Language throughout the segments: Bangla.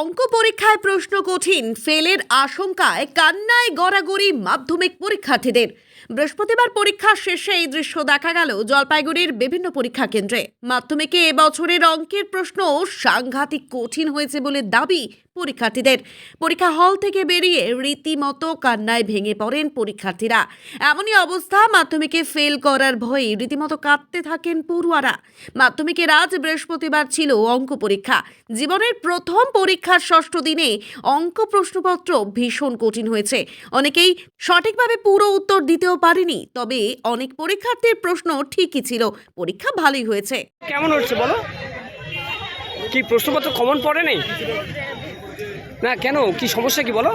অঙ্ক পরীক্ষায় প্রশ্ন কঠিন ফেলের আশঙ্কায় কান্নায় গড়াগড়ি মাধ্যমিক পরীক্ষার্থীদের। বৃহস্পতিবার পরীক্ষা শেষে এই দৃশ্য দেখা গেল জলপাইগুড়ির বিভিন্ন পরীক্ষা কেন্দ্রে। মাধ্যমিকে এবছরের অঙ্কের প্রশ্ন সাংঘাতিক কঠিন হয়েছে বলে দাবি পরীক্ষার্থীদের। পরীক্ষা হল থেকে বেরিয়ে রীতিমতো কান্নায় ভেঙে পড়েন পরীক্ষার্থীরা। এমনই অবস্থা, মাধ্যমিকে ফেল করার ভয়ে রীতিমতো কাঁদতে থাকেন পড়ুয়ারা। মাধ্যমিকের আজ বৃহস্পতিবার ছিল অঙ্ক পরীক্ষা। জীবনের প্রথম পরীক্ষার ষষ্ঠ দিনে অঙ্ক প্রশ্নপত্র ভীষণ কঠিন হয়েছে। অনেকেই সঠিকভাবে পুরো উত্তর দিতেও পারেনি তবে অনেক পরীক্ষার্থীর প্রশ্ন ঠিকই ছিল। পরীক্ষা ভালোই হয়েছে। কেমন হচ্ছে বলো? কি প্রশ্নপত্র কমন পড়ে নেই? না কেন? কি সমস্যা কি বলো?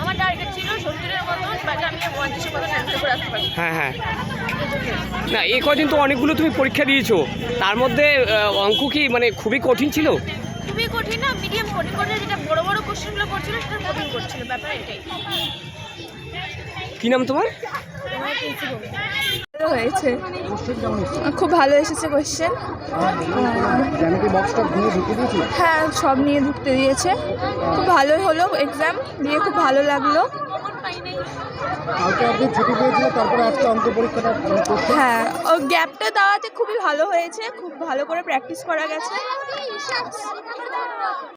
আমার টার্গেট ছিল সত্তরের মতন বাট আমি পঁয়ত্রিশের মতন অ্যান্সার করে আসতে পারি হ্যাঁ হ্যাঁ। না এই কদিন তো অনেকগুলো তুমি পরীক্ষা দিয়েছ। তার মধ্যে অঙ্ক কি মানে খুবই কঠিন ছিল? খুবই কঠিন না মিডিয়াম কঠিন। কঠিন যেটা বড় বড় কোশ্চেনগুলো করছিল সেটা কঠিন করছিল ব্যাপার এটাই। কি নাম তোমার? ভালো হয়েছে। খুব ভালো এসেছে দিয়েছি হ্যাঁ সব নিয়ে ঢুকতে দিয়েছে। খুব ভালোই হলো এক্সাম দিয়ে খুব ভালো লাগল। হ্যাঁ ও গ্যাপটা দেওয়াতে খুবই ভালো হয়েছে, খুব ভালো করে প্র্যাকটিস করা গেছে।